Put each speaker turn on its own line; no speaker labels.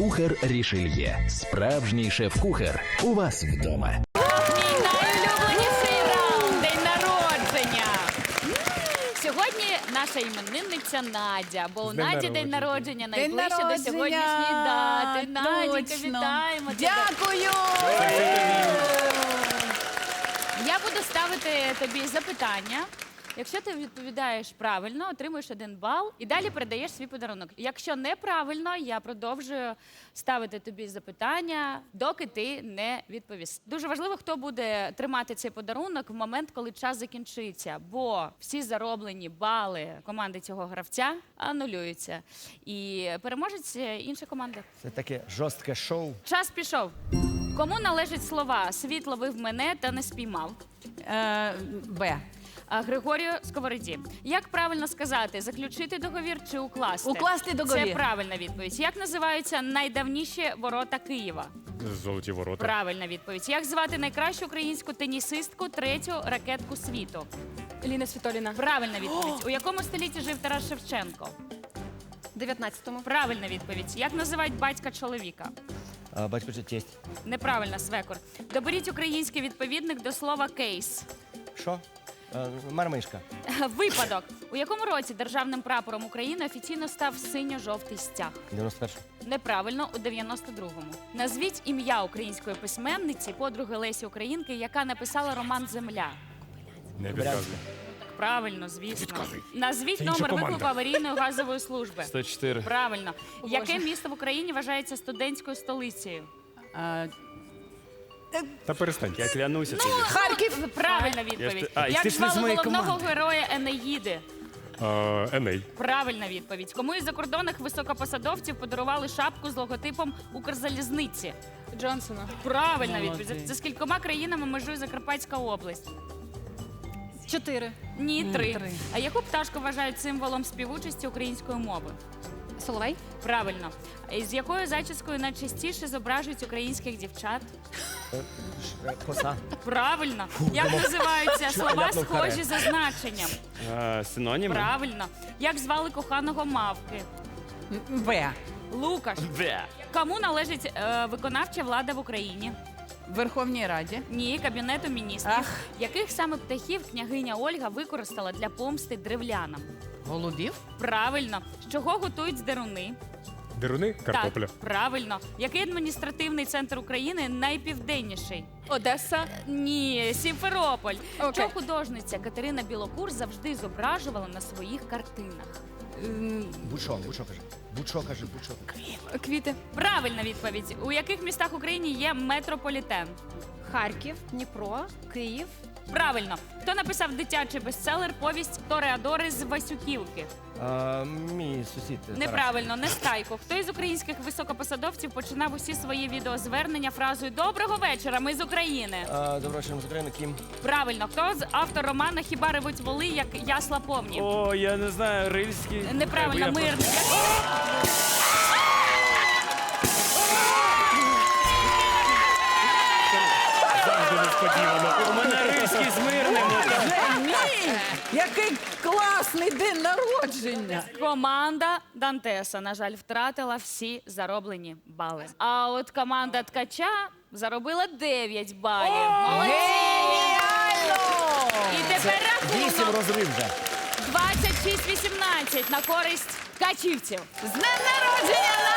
Кухар Рішельє. Справжній шеф-кухар. У вас вдома.
Мій найулюбленіший раунд день народження. Сьогодні наша іменинниця Надя, бо у Наді день
народження.
народження
День
найближче до
народження!
сьогоднішньої дати. Надіка,
Точно.
вітаємо тебе.
Дякую!
Я буду ставити тобі запитання. Якщо ти відповідаєш правильно, отримуєш один бал і далі передаєш свій подарунок. Якщо неправильно, я продовжую ставити тобі запитання, доки ти не відповіси. Дуже важливо, хто буде тримати цей подарунок в момент, коли час закінчиться, бо всі зароблені бали команди цього гравця анулюються. І переможець інша команда.
Це таке жорстке шоу.
Час пішов. Кому належать слова Світ ловив мене та не спіймав?
Е, Б.
А, Григорію Сковороді. Як правильно сказати, заключити договір чи укласти?
Укласти договір.
Це правильна відповідь. Як називаються найдавніші ворота Києва?
Золоті ворота.
Правильна відповідь. Як звати найкращу українську тенісистку, третю ракетку світу?
Ліна Світоліна.
Правильна відповідь. У якому столітті жив Тарас Шевченко?
19-му.
Правильна відповідь. Як називають батька чоловіка?
А, батько чи тесть.
Неправильна свекор. Доберіть український відповідник до слова кейс.
Що? А, Мармишка.
Випадок. У якому році державним прапором України офіційно став синьо-жовтий стяг?
91.
Неправильно, у 92-му. Назвіть ім'я української письменниці, подруги Лесі Українки, яка написала роман Земля.
Не підказуй.
Правильно, звісно. Назвіть
Це інша
номер
команда.
виклику аварійної газової служби.
104.
Правильно. Яке місто в Україні вважається студентською столицею?
Е,
Та перестань, я клянуся тобі.
Харків.
Правильна відповідь.
А, і
Як
ти ж не з
звали
моєї
головного
команди.
героя Енеїди?
А, Еней.
Правильна відповідь. Кому із закордонних високопосадовців подарували шапку з логотипом Укрзалізниці?
Джонсона.
Правильна відповідь. За скількома країнами межує Закарпатська область?
Чотири.
Ні, три. А яку пташку вважають символом співучасті української мови?
Соловей.
Правильно. З якою зачіскою найчастіше зображують українських дівчат?
Коса.
Правильно. Як називаються слова схожі за значенням?
А, Синоніми?
Правильно. Як звали коханого мавки?
В.
Лукаш.
Бе.
Кому належить е, виконавча влада в Україні?
В Верховній Раді.
Ні, кабінету міністрів.
Ах.
Яких саме птахів княгиня Ольга використала для помсти древлянам?
Голубів.
Правильно. З чого готують здеруни?
Деруни? Картопля.
Так, правильно. Який адміністративний центр України найпівденніший?
Одеса.
Ні, Сімферополь.
Окей.
Що художниця Катерина Білокур завжди зображувала на своїх картинах?
Бучо, бучо каже. Бучо каже, бучо.
Квіти.
Правильна відповідь. У яких містах України є метрополітен?
Харків, Дніпро, Київ.
Правильно. Хто написав дитячий бестселер повість Тореадори з Васюківки?
А, мій сусід. Тарас.
Неправильно, не стайко. Хто із українських високопосадовців починав усі свої відеозвернення фразою Доброго вечора, ми з України.
А, Доброго вечора, з України, Кім.
Правильно, хто з автор романа Хіба ревуть воли, як ясла повні?
О, я не знаю, рильський.
Неправильно,
Я
мирний.
Який класний день народження!
Команда Дантеса, на жаль, втратила всі зароблені бали. А от команда Ткача заробила 9 балів. Молодці!
Геніально!
І тепер
Вісім
рахунок
розрив вже.
26-18 на користь ткачівців.
З днем народження,